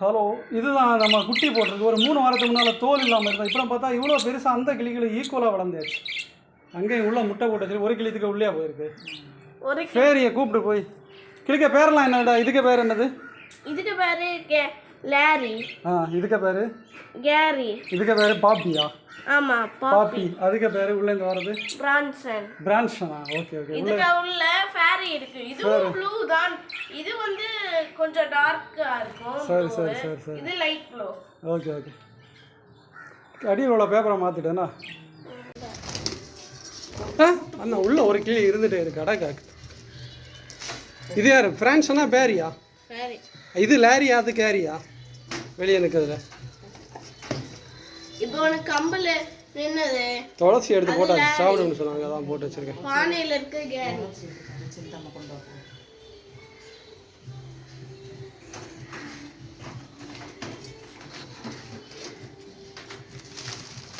Hello இதுதான் நம்ம குட்டி போட்டிருக்கு. ஒரு மூணு வாரத்துக்கு முன்னால் தோல் இல்லாமல் இருந்தோம். இப்போ பார்த்தா இவ்வளோ பெருசாக அந்த கிளிகளும் ஈக்குவலாக வளர்ந்தாச்சு அங்கேயும் உள்ள முட்டை போட்டு ஒரு கிளித்துக்கு உள்ளே போயிருக்கு. ஒரு ஃபேரியை கூப்பிட்டு போய். கிளிக்க பேரெல்லாம் என்னடா? இதுக்கு பேர் என்னது? இதுக்கு பேரு லாரி. ஆ இதுக்கு பேர்? கேரி. இதுக்கு பேர் பாப்பியா? ஆமா பாப்பி. அதுக்கு பேர் உள்ளேருந்து வர்றது? பிரான்சன். பிரான்ஷனா ஓகே ஓகே. இதுக்கு உள்ள ஃபேரி இருக்கு. இதுவும் ப்ளூ தான். இது வந்து கொஞ்சம் டார்க்கா இருக்கும் சரி. சரி சரி சரி. இது லைட் ப்ளூ ஓகே ஓகே அடியில் உள்ள பேப்பரை மாற்றிட்டேனா ஆ அண்ணா உள்ள ஒரு கிளி இருந்துட்டே இருக்கு. அடா காக்கு. இது யார்? ஃப்ரான்ஸ்னா பேரியா இது லேரியா அது கேரியா வெளியே நிற்கிறதுல இப்போ உனக்கு கம்பல் நின்னது துளசி எடுத்து போட்டாச்சு. சாப்பிடுன்னு சொன்னாங்க. அதான் போட்டு வச்சிருக்கேன். பானையில இருக்கு கேரி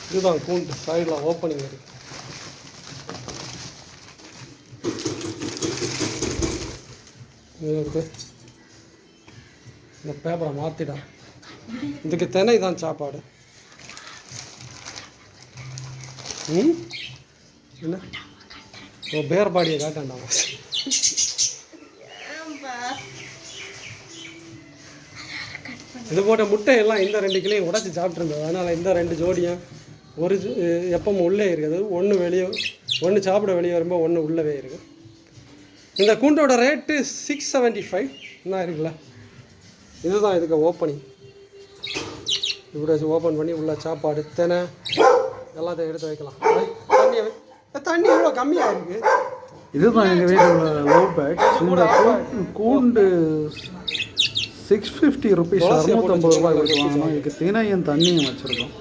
இதுதான் கூண்டு. சைடில் ஓப்பனிங் இருக்கு. இது இருக்கு இந்த பேப்பரை மாற்றிடா இதுக்கு தினை தான் சாப்பாடு. ம்? என்ன? ஓ பேர் பாடியை காட்டாண்டா இது போட்ட முட்டையெல்லாம் இந்த ரெண்டு கிளையும் உடச்சி சாப்பிட்ருந்தது அதனால் இந்த ரெண்டு ஜோடியும் ஒரு எப்பவும் உள்ளே இருக்குது. ஒன்று வெளியே ஒன்று சாப்பிட வெளியே வரும்போது ஒன்று உள்ளவே இருக்குது. இந்த கூண்டோட ரேட்டு சிக்ஸ் செவன்ட்டி ஃபைவ் என்ன இருக்குல்ல. இதுதான் இதுக்கு ஓப்பனிங் இப்படி வச்சு ஓப்பன் பண்ணி உள்ள சாப்பாடு தினை எல்லாத்தையும் எடுத்து வைக்கலாம். தண்ணி தண்ணி இவ்வளோ கம்மியாக இருக்குது இதுதான் எங்கள் வீட்டில் லவ் பேட்ஸ் இந்த கூண்டு சிக்ஸ் ஃபிஃப்டி ருபீஸ் அறுநூத்தம்பது ரூபாய். கொடுத்து வாங்கணும் இதுக்கு தினையும் தண்ணியும் வச்சுருக்கோம்.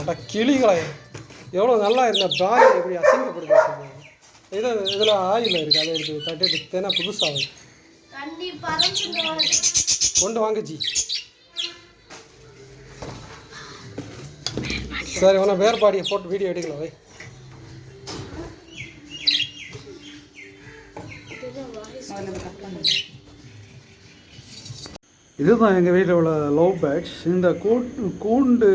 அட கிளிகளே எவ்வளோ நல்லா இருந்த பிராணி இப்படி அசிங்கப்படுது சொல்லுங்க. இது இதில் ஆயில் இருக்குது அதை எடுத்து தட்டிட்டு தேனா புதுசாக கொண்டு வாங்க ஜி. சரி உன வேறுபாடியை போட்டு வீடியோ எடுக்கல வை. இதுதான் எங்கள் வீட்டில் உள்ள லவ் பேட்ஸ் இந்த கூ கூண்டு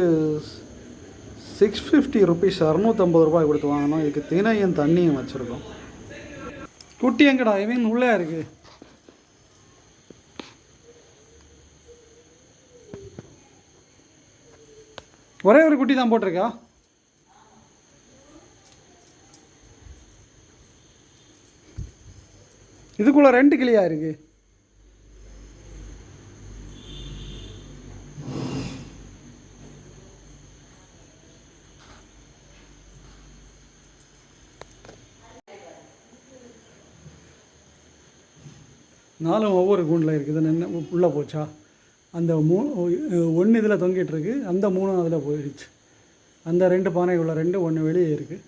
சிக்ஸ் ஃபிஃப்டி ருபீஸ் அறுநூத்தம்பது ரூபாய் கொடுத்து வாங்கணும் இதுக்கு தினையும் தண்ணியும் வச்சுருக்கோம். குட்டி எங்கடா? இவன் உள்ளே இருக்குது ஒரே ஒரு குட்டி தான் போட்டிருக்கா? இதுக்குள்ளே ரெண்டு கிளியா இருக்குது நாலும் ஒவ்வொரு கூண்டில் இருக்குது. என்ன உள்ளே போச்சா? அந்த மூ ஒன்று இதில் தொங்கிட்டுருக்கு அந்த மூணும் அதில் போயிடுச்சு. அந்த ரெண்டு பானைக்குள்ள ரெண்டு ஒன்று வெளியே இருக்குது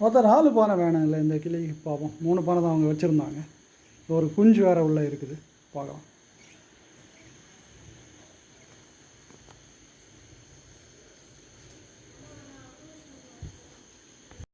மொத்தம் நாலு பானை வேணாம் இல்லை இந்த கிளி? பார்ப்போம் மூணு பானை தான் அவங்க வச்சுருந்தாங்க. ஒரு குஞ்சு வேறு உள்ளே இருக்குது. பார்க்கலாம்.